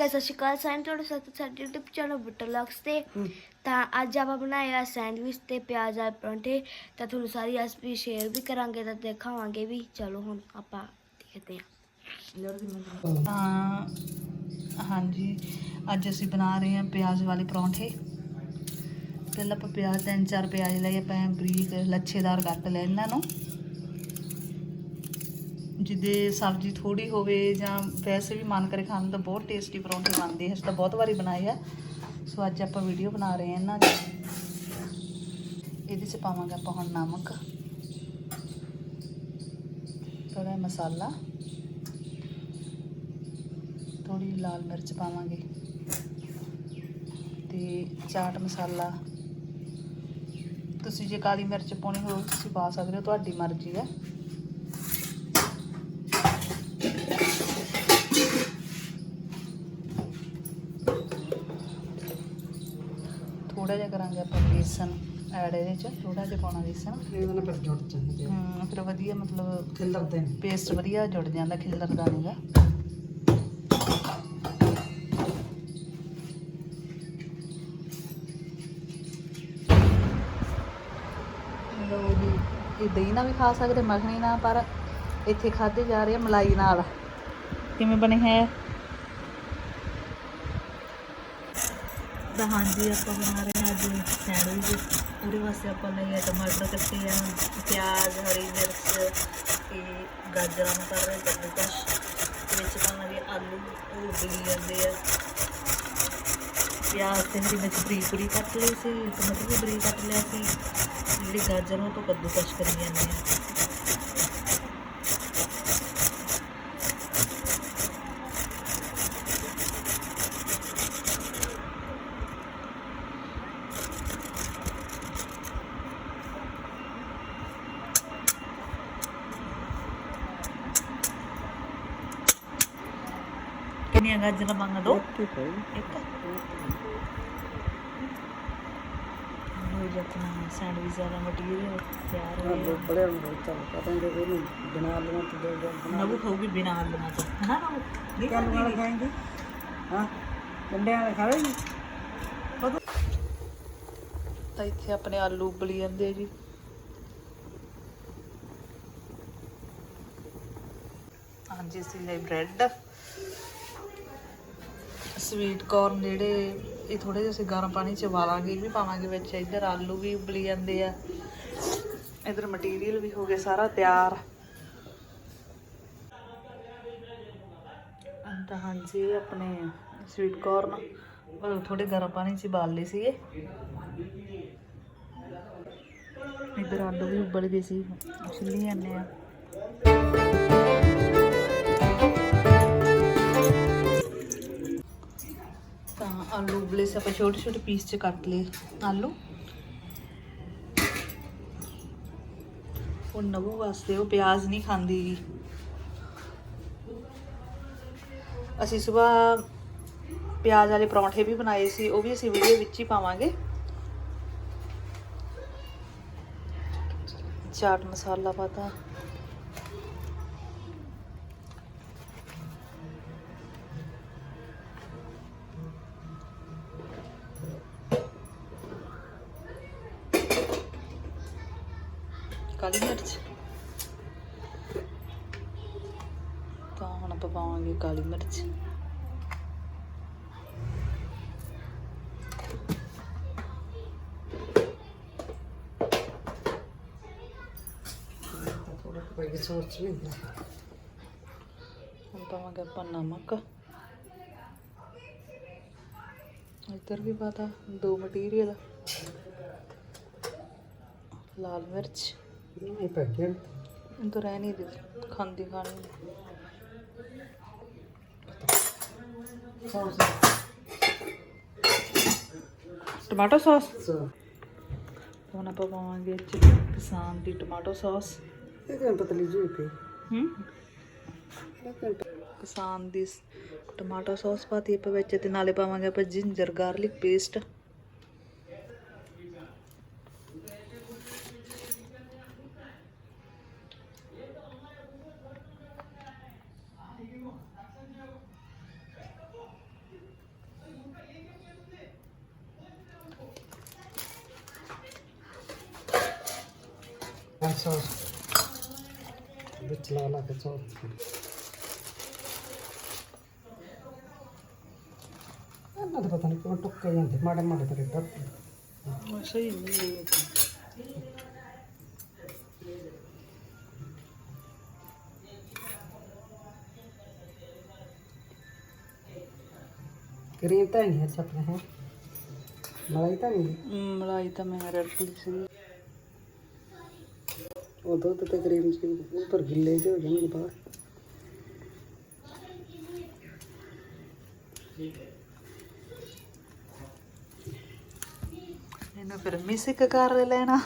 ਸਤਿ ਸ਼੍ਰੀ ਅਕਾਲ ਸਾਰਿਆਂ ਨੂੰ ਤੁਹਾਡਾ ਸਵਾਗਤ ਹੈ ਸਾਡੇ YouTube ਚੈਨਲ ਬੁੱਟਰ ਲੌਕਸ ਤੇ। ਤਾਂ ਅੱਜ ਆਪਾਂ ਬਣਾਇਆ ਸੈਂਡਵਿਚ ਤੇ ਪਿਆਜ਼ ਵਾਲੇ ਪਰੌਂਠੇ। ਤਾਂ ਤੁਹਾਨੂੰ ਸਾਰੀ ਰੈਸਪੀ ਸ਼ੇਅਰ ਵੀ ਕਰਾਂਗੇ ਤਾਂ ਦਿਖਾਵਾਂਗੇ ਵੀ। ਚਲੋ ਹੁਣ ਆਪਾਂ ਦੇਖਦੇ ਹਾਂ। ਤਾਂ ਹਾਂਜੀ ਅੱਜ ਅਸੀਂ ਬਣਾ ਰਹੇ ਹਾਂ ਪਿਆਜ਼ ਵਾਲੇ ਪਰੌਂਠੇ। ਪਹਿਲਾਂ ਆਪਾਂ ਪਿਆਜ਼ ਤਿੰਨ ਚਾਰ ਪਿਆਜ਼ ਲਏ ਆਪਾਂ ਬਰੀਕ ਲੱਛੇਦਾਰ ਕੱਟ ਲੈ ਇਹਨਾਂ ਨੂੰ। ਜਿਹਦੇ ਸਬਜ਼ੀ ਥੋੜੀ ਹੋਵੇ ਜਾਂ ਵੈਸੇ ਵੀ ਮਨ ਕਰੇ ਖਾਣ ਦਾ ਬਹੁਤ ਟੇਸਟੀ ਪਰੌਂਠੇ ਬਣਦੇ ਆ। ਅਸੀਂ ਤਾਂ ਬਹੁਤ ਵਾਰੀ ਬਣਾਏ ਆ। ਸੋ ਅੱਜ ਆਪਾਂ ਵੀਡੀਓ ਬਣਾ ਰਹੇ ਹਾਂ ਇਹਨਾਂ ਦੀ। ਇਹਦੇ 'ਚ ਪਾਵਾਂਗੇ ਆਪਾਂ ਹੁਣ ਨਮਕ। ਥੋੜਾ ਜਿਹਾ ਮਸਾਲਾ। ਥੋੜੀ ਲਾਲ ਮਿਰਚ ਪਾਵਾਂਗੇ। ਤੇ ਚਾਟ ਮਸਾਲਾ। ਤੁਸੀਂ ਜੇ ਕਾਲੀ ਮਿਰਚ ਪਾਉਣੀ ਹੋਵੇ, ਤੁਸੀਂ ਪਾ ਸਕਦੇ ਹੋ, ਤੁਹਾਡੀ ਮਰਜ਼ੀ ਹੈ ਥੋੜਾ ਜਿਹਾ ਕਰਾਂਗੇ ਆਪਾਂ ਬੇਸਨ ਐਡ ਇਹਦੇ ਚ ਥੋੜਾ ਜਿਹਾ ਪਾਉਣਾ ਬੇਸਨ। ਇਹਦੇ ਨਾਲ ਫਿਰ ਜੁੜ ਜਾਂਦੇ ਹਮ, ਫਿਰ ਵਧੀਆ ਮਤਲਬ ਖਿਲਰਦੇ ਨੇ। ਪੇਸਟ ਵਧੀਆ ਜੁੜ ਜਾਂਦਾ ਖਿਲਰਦਾ ਨਹੀਂਗਾ ਲੋ ਜੀ ਇਹ ਦਹੀਂ ਨਾਲ ਵੀ ਖਾ ਸਕਦੇ ਮੱਖਣੀ ਨਾਲ ਪਰ ਇੱਥੇ ਖਾਦੇ ਜਾ ਰਹੇ ਮਲਾਈ ਨਾਲ। ਕਿਵੇਂ ਬਣੇ ਹੈ? ਤਾਂ ਹਾਂਜੀ, ਆਪਾਂ ਬਣਾ ਰਹੇ ਹਾਂ ਅੱਜ ਸੈਂਡਵਿਚ ਉਹਦੇ ਵਾਸਤੇ ਆਪਾਂ ਲਈ ਟਮਾਟਰ ਕੱਟੇ ਆ, ਪਿਆਜ਼, ਹਰੀ ਮਿਰਚ ਤੇ ਗਾਜਰਾਂ ਨੂੰ ਕਰ ਰਹੇ ਕੱਦੂ ਕਸ਼ ਵਿੱਚ ਪਾਵਾਂਗੇ ਆਲੂ ਉਹ ਉਬਲੀ ਜਾਂਦੇ ਆ। ਪਿਆਜ਼ ਤੇ ਹਰੀ ਮਿਰਚ ਬਰੀਕ ਬਰੀਕ ਕੱਟ ਲਈ ਸੀ, ਟਮਾਟਰ ਵੀ ਬਰੀਕ ਕੱਟ ਲਿਆ ਸੀ। ਜਿਹੜੀ ਗਾਜਰ ਨੂੰ ਤੋਂ ਕੱਦੂਕਸ਼ ਕਰੀ ਜਾਂਦੇ ਆ। ਕਿੰਨੀਆਂ ਗਾਜਰਾਂ ਮੰਗਾ ਦੋ। ਹੈ। ਇੱਕ ਹੋ ਜਾਤਨਾ ਸੈਂਡਵਿਚ ਵਾਲਾ ਮਟੀਰੀਅਲ ਤਿਆਰ ਹੋ ਗਿਆ। ਬੜੇ ਹੋ ਚੱਲ ਪਤਾ ਨਹੀਂ ਇਹਨੂੰ ਬਣਾ ਲੈਣਾ ਤੇ ਦੇ ਦੇ ਬਣਾ ਨਵੂ ਖਾਊਗੀ ਬਿਨਾਂ ਆਲੂਆਂ ਤੋਂ। ਹਨਾ ਨਵੂ? ਨਹੀਂ ਕੱਲ ਵਾਲਾ ਖਾਏਂਗੇ? ਹਾਂ? ਵਾਲੇ ਖਾਵੇਂਗੇ? ਤਾਂ ਇੱਥੇ ਆਪਣੇ ਆਲੂ ਉਬਲੀ ਜਾਂਦੇ ਜੀ। ਹਾਂਜੀ ਅਸੀਂ ਲੈ ਬ੍ਰੈਡ ਸਵੀਟ ਕੋਰਨ ਜਿਹੜੇ ਇਹ ਥੋੜੇ ਜਿਹੇ ਅਸੀਂ ਗਰਮ ਪਾਣੀ ਚ ਉਬਾਲਾਂਗੇ, ਇਹ ਵੀ ਪਾਵਾਂਗੇ ਵਿੱਚ। ਇੱਧਰ ਆਲੂ ਵੀ ਉਬਲੀ ਜਾਂਦੇ ਆ। ਇੱਧਰ ਮਟੀਰੀਅਲ ਵੀ ਹੋ ਗਿਆ ਸਾਰਾ ਤਿਆਰ। ਤਾਂ ਹਾਂਜੀ, ਆਪਣੇ ਸਵੀਟ ਕਾਰਨ ਥੋੜੇ ਗਰਮ ਪਾਣੀ ਚ ਉਬਾਲ ਲਏ ਸੀਗੇ। ਇੱਧਰ ਆਲੂ ਵੀ ਉਬਲ ਗਏ ਸੀ, ਛਿੱਲੀ ਜਾਂਦੇ ਆ। ਉਬਲੇ ਸੀ ਆਪਾਂ ਛੋਟੇ ਛੋਟੇ ਪੀਸ ਚ ਕੱਟ ਲਏ ਆਲੂ। ਉਹ ਨਵੂ ਵਾਸਤੇ ਉਹ ਪਿਆਜ਼ ਨਹੀਂ ਖਾਂਦੀ। ਅਸੀਂ ਸਵੇਰ ਪਿਆਜ਼ ਵਾਲੇ ਪਰੌਂਠੇ ਵੀ ਬਣਾਏ ਸੀ, ਉਹ ਵੀ ਅਸੀਂ ਵੀਡੀਓ ਵਿੱਚ ਹੀ ਪਾਵਾਂਗੇ। ਚਾਟ ਮਸਾਲਾ ਪਾਤਾ। ਆਪਾਂ ਪਾਵਾਂਗੇ ਕਾਲੀ ਮਿਰਚ। ਥੋੜਾ ਕੋਈ ਵੀ ਸੋਚ ਨਹੀਂ ਹੁੰਦਾ ਹੁਣ ਪਾਵਾਂਗੇ ਆਪਾਂ ਨਮਕ। ਇੱਧਰ ਵੀ ਪਾਤਾ ਦੋ ਮਟੀਰੀਅਲ ਲਾਲ ਮਿਰਚ। ਇਹ ਪੈਕੇਟ ਇਹ ਤਾਂ ਰਹਿ ਨਹੀਂ ਦੇ ਖਾਂਦੀ ਖਾਣੀ। ਸੌਸ ਟਮਾਟੋ ਸੌਸ ਹੁਣ ਆਪਾਂ ਪਾਵਾਂਗੇ ਕਿਸਾਨ ਦੀ ਟਮਾਟੋ ਸੌਸ ਇਹ ਤਾਂ ਪਤਲੀ ਜਿਹੀ ਪਈ? ਹੂੰ? ਕਿਸਾਨ ਦੀ ਟਮਾਟੋ ਸੌਸ ਪਾਤੀ ਆਪਾਂ ਵਿੱਚ ਤੇ ਨਾਲੇ ਪਾਵਾਂਗੇ ਆਪਾਂ ginger garlic paste white sauce ਵਿੱਚ ਲਾ ਲਾ ਕੇ ਸੌਸ ਇਹਨਾਂ ਦਾ ਪਤਾ ਨਹੀਂ ਕਿਉਂ ਟੁੱਕੇ ਜਾਂਦੇ ਮਾੜੇ ਮਾੜੇ ਤੇਰੇ ਡੱਬ ਸਹੀ ਨਹੀਂ ਹੈ ਕਰੀਮ ਤਾਂ ਨਹੀਂ ਅੱਛਾ ਆਪਣਾ ਹੈ ਮਲਾਈ ਤਾਂ ਨਹੀਂ ਮਲਾਈ ਤਾਂ ਮੈਂ ਰੈਡ ਪੁਲਿਸ ਸੀ ਉਹ ਦੁੱਧ ਤੇ ਕਰੀਮ ਸੀ ਉੱਪਰ ਗਿੱਲੇ ਜਿਹੇ ਹੋ ਜਾਣਗੇ ਬਾਹਰ। ਇਹਨੂੰ ਫਿਰ ਮਿਸਿਕ ਕਰ ਲੈਣਾ।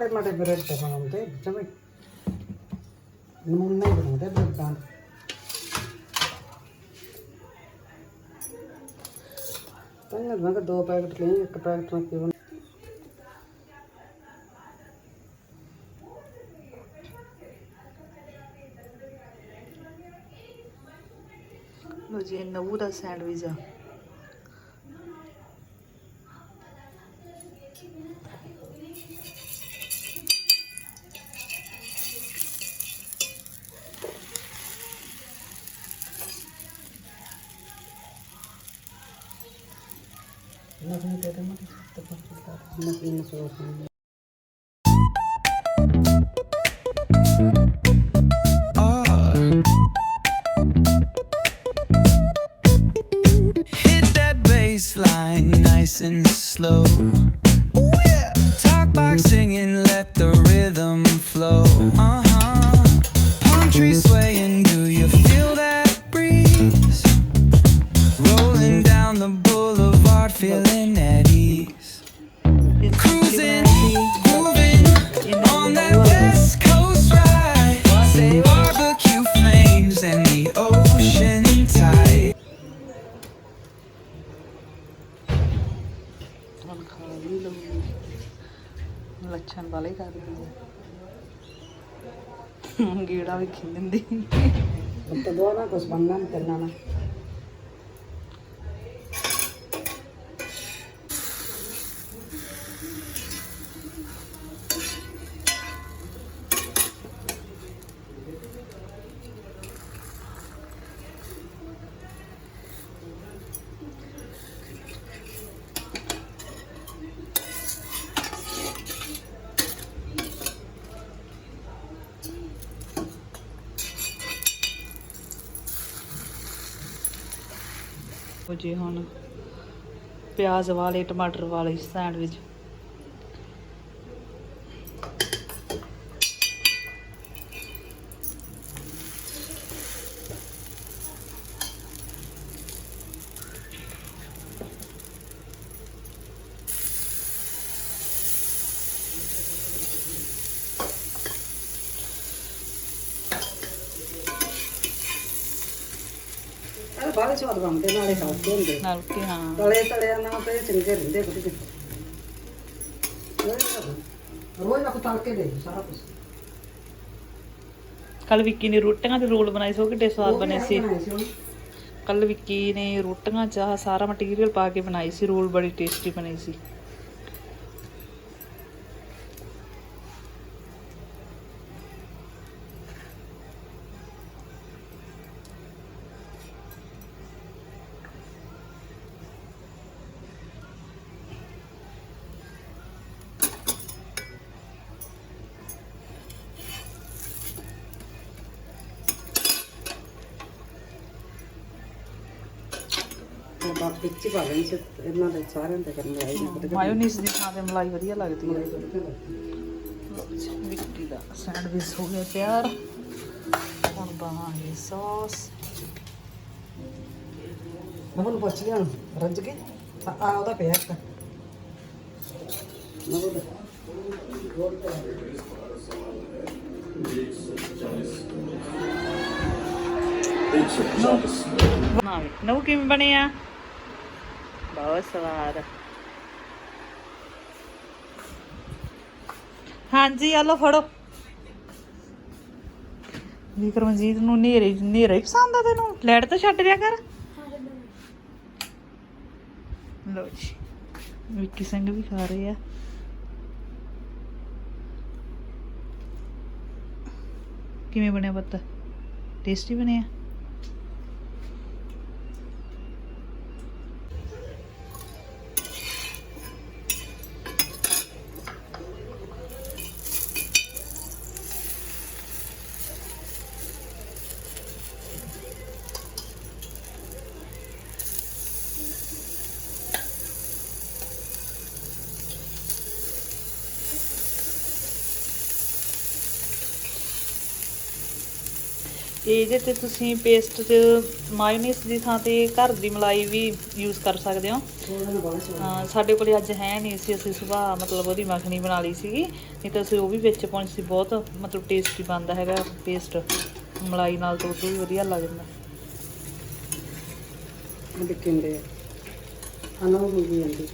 ਜਮੇ ਮਾੜੇ ਮਾੜੇ ਬ੍ਰੈਡ ਤਾਂ ਬਣਾਉਂਦੇ ਜਮੇ ਨਮੂਨੇ ਹੀ ਤਾਂ ਮੈਂ ਦੋ ਪੈਕਟ ਲਈ, ਇੱਕ ਪੈਕਟ ਨਾਲ ਕਿਉਂ ਲੋ ਜੀ ਨਵੂ ਦਾ ਸੈਂਡਵਿਚ ਆ। Line nice and slow. Talk box singing, let the rhythm flow. Uh huh. Palm trees swaying, ಗೀಡ ವೆಕ್ಕಿಂದಿ ಅಂತ ದೋನ ಕೊಸ್ಬಂಗ ಅಂತ ನಾನು ਜੀ ਹੁਣ। ਪਿਆਜ਼ ਵਾਲੇ ਟਮਾਟਰ ਵਾਲੇ ਸੈਂਡਵਿਚ। ਸਾਰੇ ਸਵਾਦ ਬਣਦੇ ਨਾਲੇ ਹਲਕੇ ਹੁੰਦੇ। ਨਲਕੇ ਹਾਂ। ਤਲੇ ਤਲਿਆ ਨਾਲ ਤੇ ਚੰਗੇ ਰਹਿੰਦੇ ਕੁਝ ਰੋਜ਼ ਨਾ ਤਲ ਕੇ ਦੇ ਸਾਰਾ ਕੁਝ ਕੱਲ ਵਿੱਕੀ ਨੇ ਰੋਟੀਆਂ ਤੇ ਰੋਲ ਬਣਾਏ ਸੀ ਉਹ ਕਿੱਡੇ ਸਵਾਦ ਬਣੇ ਸੀ। ਕੱਲ ਵਿੱਕੀ ਨੇ ਰੋਟੀਆਂ ਚਾਹ ਸਾਰਾ ਮਟੀਰੀਅਲ ਪਾ ਕੇ ਬਣਾਈ ਸੀ ਰੋਲ ਬੜੀ ਟੇਸਟੀ ਬਣੇ ਸੀ। ਬਾਪ ਵਿੱਚ ਹੀ ਪਾ ਲੈਣੀ ਸੀ ਇਹਨਾਂ ਦੇ ਸਾਰਿਆਂ ਦੇ ਕਰਨ ਆਈ ਨਾ ਮਾਇਓਨੀਜ਼ ਦੀ ਥਾਂ ਤੇ ਮਲਾਈ ਵਧੀਆ ਲੱਗਦੀ ਹੈ। ਵਿੱਕੀ ਦਾ ਸੈਂਡਵਿਚ ਹੋ ਗਿਆ ਤਿਆਰ। ਹੁਣ ਬਣਾਵਾਂਗੇ ਸੌਸ ਮੈਂ ਉਹਨੂੰ ਪੁੱਛ ਲਿਆ ਰੱਜ ਕੇ? ਆ ਆ ਉਹਦਾ ਪਿਆ ਇੱਕ। ਮੈਂ ਉਹਦਾ ਬਣਾਵੇ ਨਵ ਕਿਵੇਂ ਬਣਿਆ? ਬਹੁਤ ਸਵਾਦ। ਹਾਂਜੀ, ਆ ਲਓ ਫੜੋ। ਵਿਕਰਮਜੀਤ ਨੂੰ ਨੇਰੇ ਨੇਰੇ ਹੀ ਪਸੰਦ ਆ ਤੈਨੂੰ। ਲੈਟ ਤਾਂ ਛੱਡ ਦਿਆ ਕਰ। ਲਓ ਜੀ, ਵਿੱਕੀ ਸਿੰਘ ਵੀ ਖਾ ਰਹੇ ਆ। ਕਿਵੇਂ ਬਣਿਆ ਪੱਤਾ? ਟੇਸਟੀ ਬਣਿਆ? ਇਹਦੇ ਤੇ ਤੁਸੀਂ ਪੇਸਟ 'ਚ ਮਾਇਓਨੀਜ਼ ਦੀ ਥਾਂ ਤੇ ਘਰ ਦੀ ਮਲਾਈ ਵੀ ਯੂਜ਼ ਕਰ ਸਕਦੇ ਹੋ। ਹਾਂ, ਸਾਡੇ ਕੋਲੇ ਅੱਜ ਹੈ ਨਹੀਂ ਸੀ ਅਸੀਂ ਸਵੇਰ ਮਤਲਬ ਉਹਦੀ ਮੱਖਣੀ ਬਣਾ ਲਈ ਸੀਗੀ। ਨਹੀਂ ਤਾਂ ਅਸੀਂ ਉਹ ਵੀ ਵਿੱਚ ਪਾਉਣੀ ਸੀ ਬਹੁਤ ਮਤਲਬ ਟੇਸਟੀ ਬਣਦਾ ਹੈਗਾ ਪੇਸਟ ਮਲਾਈ ਨਾਲ ਤਾਂ ਉਦੋਂ ਵੀ ਵਧੀਆ ਲੱਗਦਾ। ਜਾਂਦਾ ਆ ਅਨੋ ਹੋ ਗਈ ਜਾਂਦੀ।